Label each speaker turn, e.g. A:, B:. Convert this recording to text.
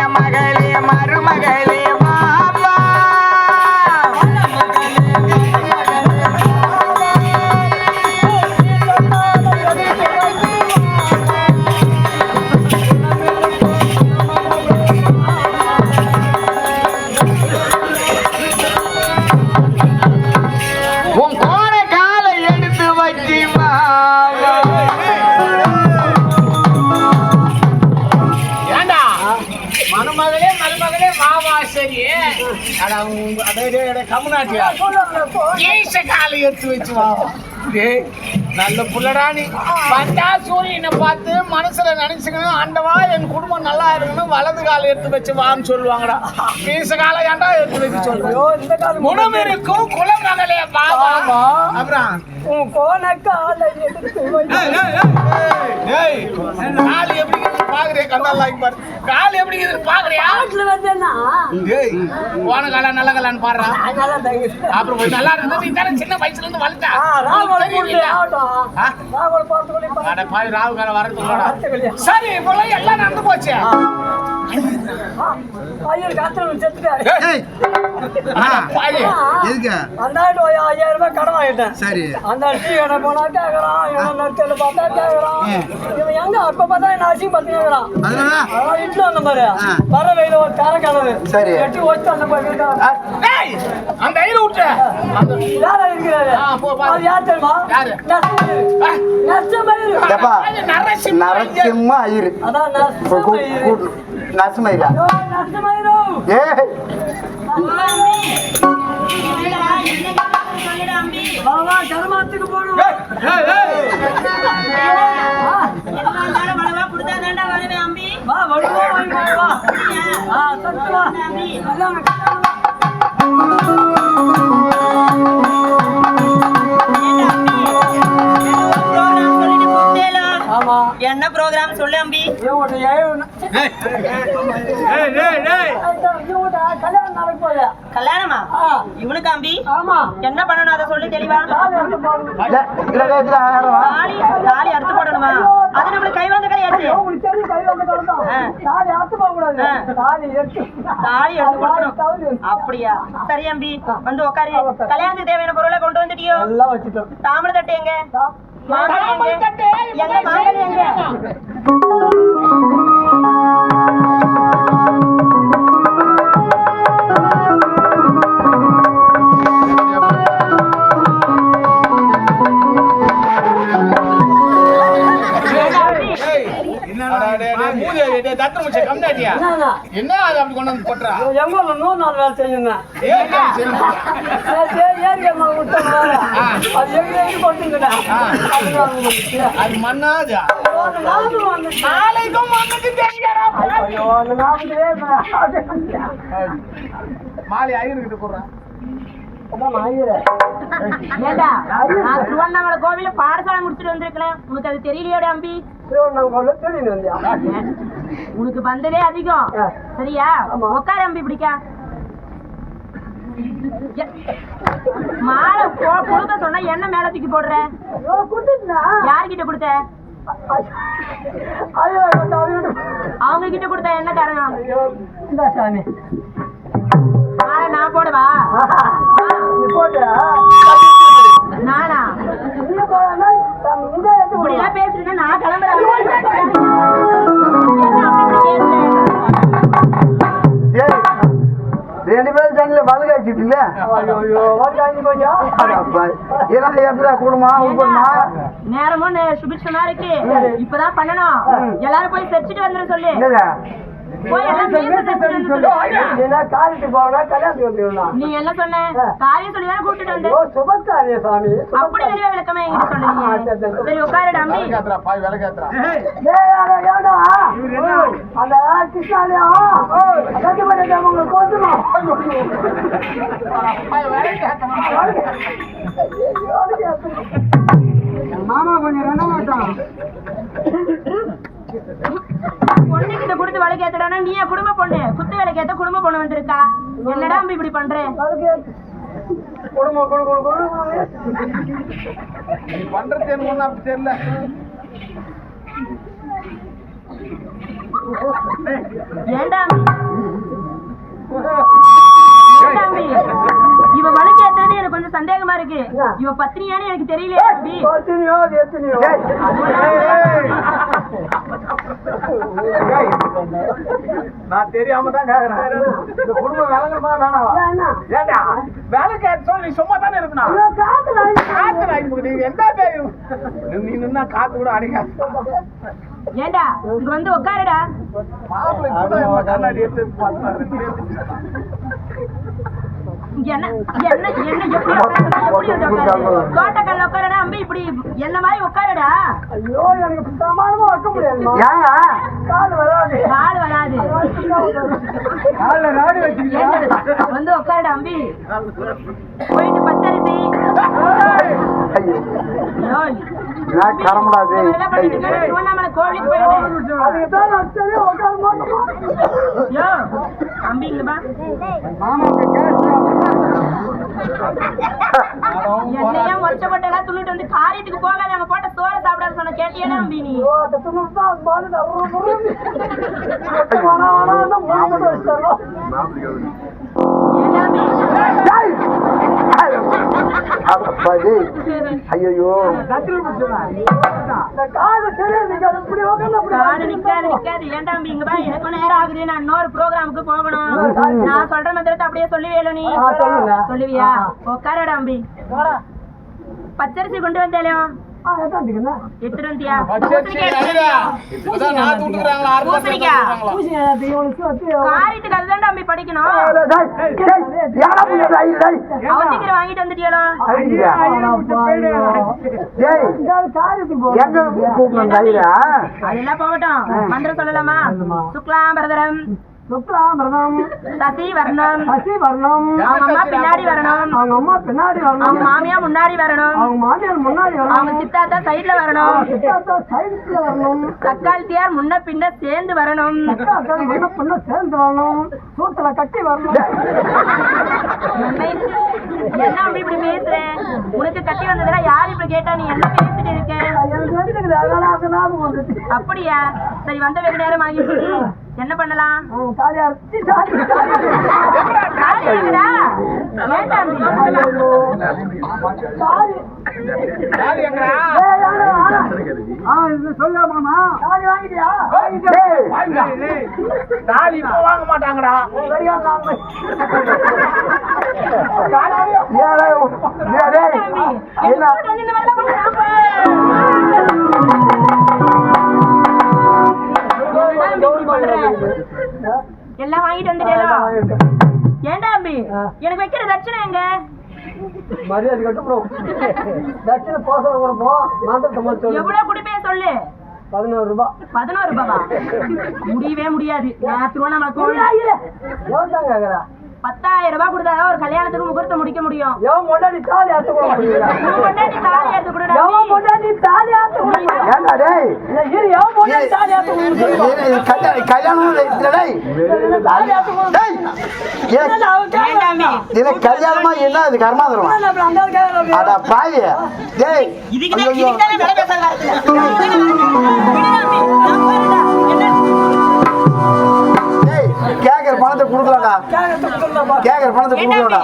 A: மகளே மருமகளே.
B: ஈச காலை எடுத்து வச்சு வா டேய் நல்ல புள்ளடா நீ. வந்தா சூரியனை பார்த்து மனசுல நினைச்சுக்கணும். ஆண்டவா என் குடும்பம் நல்லா இருக்கணும். வலது காலை எடுத்து வச்சு வான்னு சொல்லுவாங்கடா. ஈச காலை ஏன்டா எடுத்து வைக்க சொல்லுங்க குணம் இருக்கும். குலம் நகலே பாவா அப்புறம்? ஏய், கால் எப்படி இருக்குது பாக்குறியா? கண்ணால் வாங்கி பாரு. கால் எப்படி இருக்குது பாக்குறியா? போன காலம் நல்ல காலான்னு பாடுறா. அப்புறம் நல்லா இருந்து நீ தானே சின்ன வயசுல இருந்து வளர்த்தா? சரி இப்பெல்லாம் எல்லாம் நடந்து போச்சு?
C: ஏய்,
B: அட பாவி.
C: எதுக்கு?
D: ஐயாயிரம் ரூபாய் கடன் வாங்கிட்டேன்.
C: சரி.
D: அந்த டீ கடை போனா கேக்குறான் இவன் பார்த்தா கேக்குறான். இவன் எங்க அப்ப பார்த்தா என்ன அசிங்க பத்தி கேக்குறான்?
C: அதனால
D: அதான் இட்லி மாதிரி. வர வெயில ஒரு கரை கனவு
C: சரி.
D: எட்டி வச்சு அந்த
B: ஏய், அந்த ஐயரை விட்டு அந்த
D: யார இருக்கிறாரு. அது யார் தெரியுமா.
C: எப்பா
B: அது நரசிம்ம ஐயர்.
C: நரசிம்ம ஐயர்.
D: அதான் நரசிம்மயிரு. பாபா கருமாத்துக்கு போகணும்.
B: ஏய், ஏய்.
D: வா வா. ஆ சத்து வா
E: ப்ரோக்ராம் சொல்லு அம்பி.
D: கல்யாணம்?
E: இவனுக்கு அம்பி. என்ன பண்ணணும் அதை சொல்லி தெளிவா. தாலி தாலி அறுத்து போடணுமா? அது நம்மளுக்கு கை வந்த கிடையாது.
D: தாலி எடுத்து.
E: கொடுக்கணும். அப்படியா? சரி அம்பி. வந்து உட்காரு கல்யாணத்துக்கு தேவையான பொருளை கொண்டு வந்துட்டியோ. தாமிர தட்டு எங்க? எங்க?
B: என்ன அது அப்படி கொண்டு வந்து போட்டுறா
D: எங்க நூறு நாள் வேலை செஞ்சிருந்தேன். ஏரியா விட்டோம். அது எங்க எங்க.
B: அது. நாளைக்கும் மண்ணுக்கு
D: ஐயோ,
B: மாலை ஐயர்கிட்ட போடுறான்
E: திருவண்ணாமலை கோவில பாடசாலை முடிச்சுட்டு வந்திருக்கேன். உனக்கு அது தெரியலையோட அம்பி? உனக்கு வந்ததே அதிகம். சரியா. உட்காரு அம்பி பிடிக்கா மாலை கொடுக்க சொன்னா என்ன மேல தூக்கி போடுற? யார்கிட்ட கொடுத்த. அவங்க கிட்ட கொடுத்த என்ன காரணம்
D: ஐயோ, இந்தா சாமி.
E: மாலை நான் போடவா? நானா?
D: நீ போடனா, இந்த எடுத்து
E: இப்படி
D: போடு.
E: எல்லாம் பேசுறீங்க நான் கிளம்புறேன்.
C: ரெண்டு பேரும் சண்டையில வலு காய்ச்சிட்டீங்களே
D: ஐயோ, ஐயோ, வாடி வாங்கி
C: உட்படுமா
E: நேரமும் சுபிட்சமா இருக்கு. இப்பதான் பண்ணணும். எல்லாரும் போய் செரிச்சிட்டு வந்துட சொல்லு. போய்
D: காலேஜுக்கு போறனா, கல்யாணத்துக்கு வந்துருவா.
E: நீ என்ன சொன்ன? காரியம் சொல்லி தானே கூட்டிட்டு வந்த?
D: ஐயோ, சுபக்காரியே சாமி
E: அப்படி தெளிவா விளக்கமா என்கிட்ட சொல்லுங்க சரி உட்காருடா அம்பி
B: விளக்கேத்துறா பாய் விளக்கேத்துறா
D: ஏய், அட, ஏண்டா? அந்த கிருஷ்ணாலயா? கட்டி பண்ணி உங்களுக்கு கொண்டுரும் மாமா கொஞ்சம் ரெண்ட மாட்டான்
E: பொண்ணு கிட்ட கொடுத்து வேலை கேத்துடானா நீ குடும்ப பொண்ணு? குத்து வேலை கேத்த குடும்ப பொண்ணு வந்திருக்கா? என்னடா அம்பி இப்படி பண்றேன்
D: குடும்பம் கொடு கொடு கொடு.
B: நீ இவ வழக்கு ஏத்துறது எனக்கு
E: கொஞ்சம் சந்தேகமா இருக்கு. இவ பத்தினியான்னு எனக்கு தெரியல
B: நான் தெரியாம தான் கேக்குறேன். இந்த குடும்பம் விளங்குமா வேணாவா?
D: என்ன?
B: ஏண்டா? வேலை கேட்டு சொல்லி நீ சும்மா தானே இருக்கணும். காத்து வாங்கி நீ எந்த பேரு நீ நின்னா காத்து கூட அடிக்காது.
E: ஏண்டா இங்க வந்து உட்காருடா.
B: மாப்பிள்ளை கூட கண்ணாடி எடுத்து
E: என்ன? என்ன? என்ன? எப்படி உட்காருடா? எப்படி உட்காரு தோட்டக்கல்ல உட்காருடா அம்பி இப்படி என்ன மாதிரி உட்காருடா?
D: ஐயோ எனக்கு சமாளமா வைக்க முடியாதுமா
C: ஏங்க?
D: கால் வராது.
E: கால் வராது.
B: காலைல வச்சுக்கிட்டா.
E: ஏண்டா, வந்து உட்காருடா அம்பி. போயிட்டு பச்சரிசி.
C: ஐயோ.
E: ஐயோ,
C: நான் கரமடாது
E: திருவண்ணாமலை கோவிலுக்கு
D: உட்கார மாட்டோமா.
E: யோ அம்பி இங்க பா என்னையா மொச்ச கொட்டெல்லாம் துண்ணிட்டு வந்து காரியத்துக்கு போகாத அங்க போட்ட சோற சாப்பிடாத சொன்ன கேட்டியடா அம்பி நீ
D: ஐயோ, அந்த துணுக்கு தான் அது பாலுடா, உரு, உரு. வேணா, வேணான்னா மாமன் வச்சிட்டாரோ.
E: ஏண்டா அம்பி
C: டேய்! அப்பா டேய். ஐயையோ
D: இந்த காது சரியா நிக்காது. இப்படி உட்கார்ந்தா அப்படி
E: காடு நிக்காது நிக்காது ஏன்டா அம்பி இங்க பா எனக்கு நேரம் ஆகுது நான் இன்னொரு ப்ரோக்ராமுக்கு போகணும் நான் சொல்ற மந்திரத்தை அப்படியே சொல்லுவியல நீ. சொல்லுவியா உட்காரடா அம்பி. பச்சரிசி கொண்டு வந்தாலே வாங்கிட்டு
C: தைரா
E: அதெல்லாம் போகட்டும் மந்திரம் சொல்லலாமா சுக்லாம் பரதரம்
D: சுக்லாம் வரணும்.
E: சசி வரணும்.
D: பசி வரணும்.
E: அவங்க அம்மா பின்னாடி வரணும்.
D: அவங்க அம்மா பின்னாடி
E: அவங்க மாமியா முன்னாடி வரணும்.
D: அவங்க மாமியார் முன்னாடி
E: அவங்க சித்தாத்தா சைடுல வரணும்.
D: சித்தாத்தா சைடுல வரணும்.
E: தக்காளித்தியார் முன்ன பின்ன சேர்ந்து வரணும்.
D: சேர்ந்து வரணும். சூத்துல கட்டி வரணும்.
E: என்ன அப்படி இப்படி பேசுற? உனக்கு கட்டி வந்ததெல்லாம் யார் இப்படி கேட்டா? நீ என்ன பேசிட்டு இருக்க? அப்படியா? சரி வந்த வெகு நேரம் ஆகிட்டு என்ன பண்ணலாம்?
D: தாலி,
B: இப்போ வாங்க மாட்டாங்கடா.
C: என்ன?
E: பண்ண எல்லாம் வாங்கிட்டு வந்துட்டேலோ? ஏன்டா அம்பி எனக்கு வைக்கிற தட்சணை எங்க?
D: மரியாதை கட்டுப்படும் தட்சிண போசனை கொடுப்போம் மந்திரத்தை மட்டும் சொல்லு.
E: எவ்வளவு குடிப்பே சொல்லு?
D: பதினோரு ரூபாய்
E: பதினோரு ரூபாவா? முடியவே முடியாது. நான் திருவண்ணாமலை கோவில் பத்தாயிரம் ரூபாய் கொடுத்தாதான் ஒரு கல்யாணத்துக்கு முகூர்த்தம் முடிக்க முடியும்.
D: எவன் பொண்டாட்டி தாலி ஆத்து கூட முடியல
E: உன் பொண்டாட்டி தாலி எடுத்து கொடுடா
D: எவன்
E: அம்பி.
D: பொண்டாட்டி தாலி ஆத்து கூட
C: ஏண்டா டேய்?
D: இல்ல, இரு, எவன் பொண்டாட்டி தாலி ஆத்து கூட
C: இது- இது கல்யாணம் கல்யாணம் இல்ல டேய்.
D: தாலி ஆத்து கூட
C: டேய் இது-
D: அவன்
E: ஏன்டா அம்பி?
C: இது கல்யாணமா என்ன? இது அட பாவி. டேய்.
E: இதுக்குதானே
C: கேக்குற பணத்தை
D: கேக்குறதுக்கு
C: கேக்குற பணத்தை
E: அம்பி?